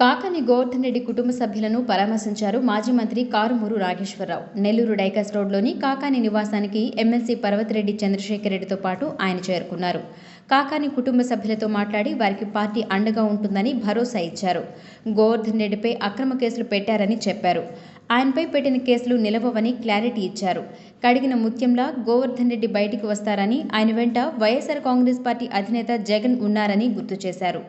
కాకాని గోవర్ధన్ రెడ్డి కుటుంబ సభ్యులను పరామర్శించారు మాజీ మంత్రి కారుమూరు నాగేశ్వరరావు నెల్లూరు డైకస్ రోడ్లోని కాకాని నివాసానికి ఎమ్మెల్సీ పర్వతిరెడ్డి చంద్రశేఖర్ రెడ్డితో పాటు ఆయన చేరుకున్నారు. కాకాని కుటుంబ సభ్యులతో మాట్లాడి వారికి పార్టీ అండగా ఉంటుందని భరోసా ఇచ్చారు. గోవర్ధన్ రెడ్డిపై అక్రమ కేసులు పెట్టారని చెప్పారు. ఆయనపై పెట్టిన కేసులు నిలవవని క్లారిటీ ఇచ్చారు. కడిగిన ముత్యంలా గోవర్ధన్ రెడ్డి బయటికి వస్తారని ఆయన వెంట వైఎస్ఆర్ కాంగ్రెస్ పార్టీ అధినేత జగన్ ఉన్నారని గుర్తు చేశారు.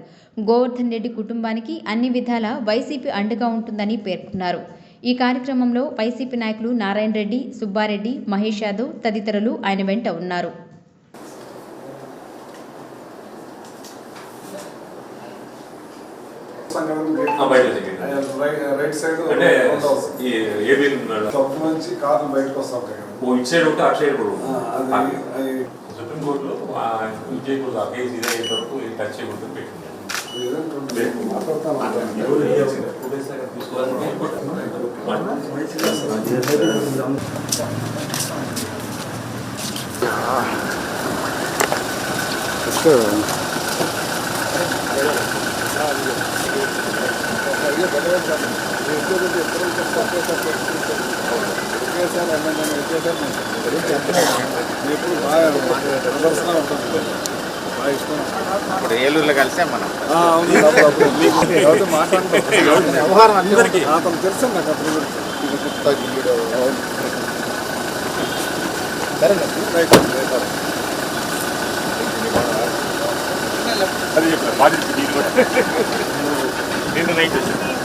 గోవర్ధన్ రెడ్డి కుటుంబానికి అన్ని విధాలా వైసీపీ అండగా ఉంటుందని పేర్కొన్నారు. ఈ కార్యక్రమంలో వైసీపీ నాయకులు నారాయణ రెడ్డి సుబ్బారెడ్డి మహేష్ యాదవ్ తదితరులు ఆయన వెంట ఉన్నారు. రైట్ సైడ్ అంటే తప్పు నుంచి కార్లు బయటకు వస్తా ఉంటాయి కదా. ఓ ఇటు సైడ్ అటు కూడా అది ఆ కేసు ఇదే వరకు టచ్ చేయకూడదు పెట్టింది. ఏదంటే మాట్లాడతాను ఎవరు ఏ ఫుటేజ్ లాగా తీసుకోవాలంటే ఎప్పుడు బాగా ప్రదర్శన ఉంటుంది బాగా ఇష్టం ఇప్పుడు ఏలూరులో కలిసే మనం వ్యవహారం అందరికీ? అతను తెలుసు నాకు అతను చెప్పలేదు బాధ్యత నిన్న నైట్ వచ్చింది